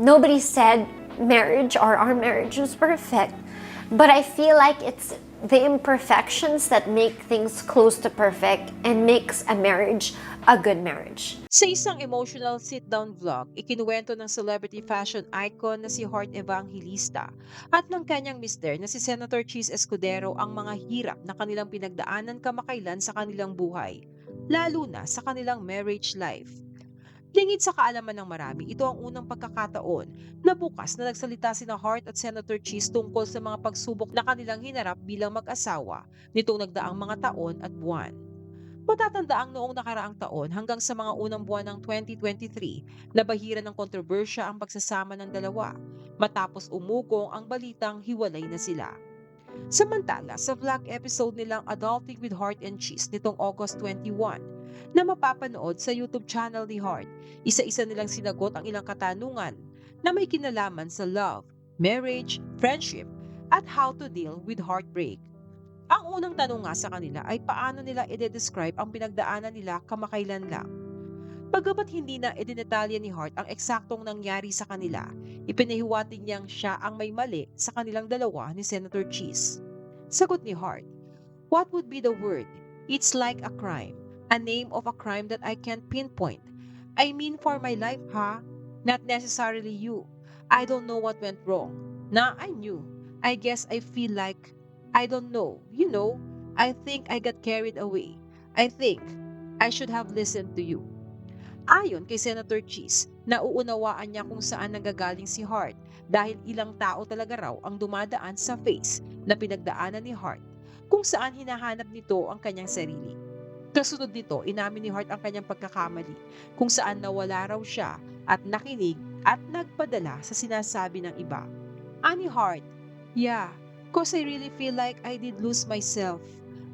nobody said marriage or our marriage was perfect, but I feel like it's the imperfections that make things close to perfect and makes a marriage a good marriage. Sa isang emotional sit-down vlog, ikinuwento ng celebrity fashion icon na si Heart Evangelista at ng kanyang mister na si Senator Cheese Escudero ang mga hirap na kanilang pinagdaanan kamakailan sa kanilang buhay, lalo na sa kanilang marriage life. Lingid sa kaalaman ng marami, ito ang unang pagkakataon na bukas na nagsalita sina Hart at Senator Cheese tungkol sa mga pagsubok na kanilang hinarap bilang mag-asawa nitong nagdaang mga taon at buwan. Matatandaang noong nakaraang taon hanggang sa mga unang buwan ng 2023, nabahira ng kontrobersya ang pagsasama ng dalawa matapos umugong ang balitang hiwalay na sila. Samantala, sa vlog episode nilang Adulting with Heart and Cheese nitong August 21, na mapapanood sa YouTube channel ni Heart, isa-isa nilang sinagot ang ilang katanungan na may kinalaman sa love, marriage, friendship, at how to deal with heartbreak. Ang unang tanong nga sa kanila ay paano nila i-describe ang pinagdaanan nila kamakailan lang. Pagkabat hindi na idinetalya ni Hart ang eksaktong nangyari sa kanila, ipinahiwatig niyang siya ang may mali sa kanilang dalawa ni Senator Cheese. Sagot ni Hart, What would be the word? It's like a crime. A name of a crime that I can't pinpoint. I mean for my life, ha? Not necessarily you. I don't know what went wrong. Nah, I knew. I guess I feel like I don't know. You know, I think I got carried away. I think I should have listened to you. Ayon kay Senator Cheese, nauunawaan niya kung saan nanggagaling si Hart dahil ilang tao talaga raw ang dumadaan sa face na pinagdaanan ni Hart kung saan hinahanap nito ang kanyang sarili. Kasunod nito, inamin ni Hart ang kanyang pagkakamali kung saan nawala raw siya at nakinig at nagpadala sa sinasabi ng iba. Ani Hart, yeah, cause I really feel like I did lose myself.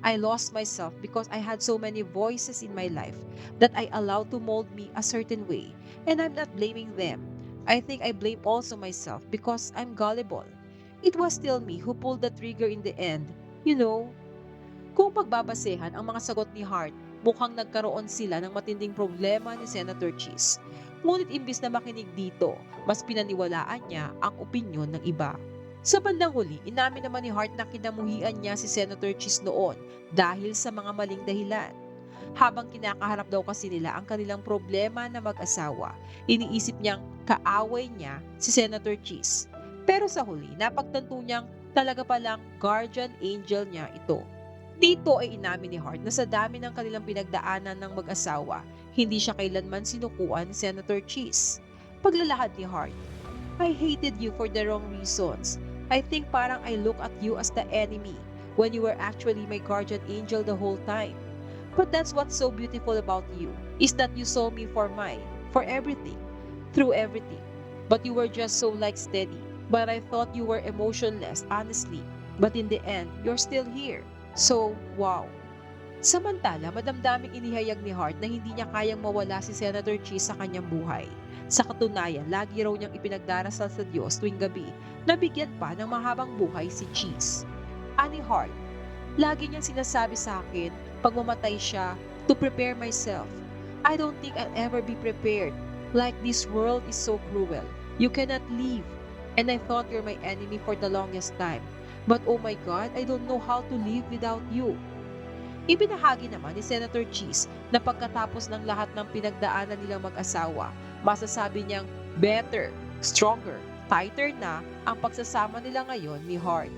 I lost myself because I had so many voices in my life that I allowed to mold me a certain way, and I'm not blaming them. I think I blame also myself because I'm gullible. It was still me who pulled the trigger in the end, you know. Kung pagbabasehan ang mga sagot ni Hart, mukhang nagkaroon sila ng matinding problema ni Senator Cheese. Ngunit imbis na makinig dito, mas pinaniwalaan niya ang opinyon ng iba. Sa bandang huli, inamin naman ni Hart na kinamuhian niya si Senator Cheese noon dahil sa mga maling dahilan. Habang kinakaharap daw kasi nila ang kanilang problema na mag-asawa, iniisip niyang kaaway niya si Senator Cheese. Pero sa huli, napagtanto niyang talaga palang guardian angel niya ito. Dito ay inamin ni Hart na sa dami ng kanilang pinagdaanan ng mag-asawa, hindi siya kailanman sinukuan ni Senator Cheese. Paglalahad ni Hart, I hated you for the wrong reasons. I think parang I look at you as the enemy when you were actually my guardian angel the whole time. But that's what's so beautiful about you, is that you saw me for mine, for everything, through everything. But you were just so like steady. But I thought you were emotionless, honestly. But in the end, you're still here. So, wow. Samantala, madamdaming inihayag ni Hart na hindi niya kayang mawala si Senator Cheese sa kanyang buhay. Sa katunayan, lagi raw niyang ipinagdarasal sa Diyos tuwing gabi na bigyan pa ng mahabang buhay si Cheese. Ani Hart, lagi niyang sinasabi sa akin, pag mamatay siya, to prepare myself. I don't think I'll ever be prepared. Like this world is so cruel. You cannot leave. And I thought you're my enemy for the longest time. But oh my God, I don't know how to live without you. Ibinahagi naman ni Senator Cheese na pagkatapos ng lahat ng pinagdaanan nilang mag-asawa, masasabi niyang better, stronger, tighter na ang pagsasama nila ngayon ni Hart.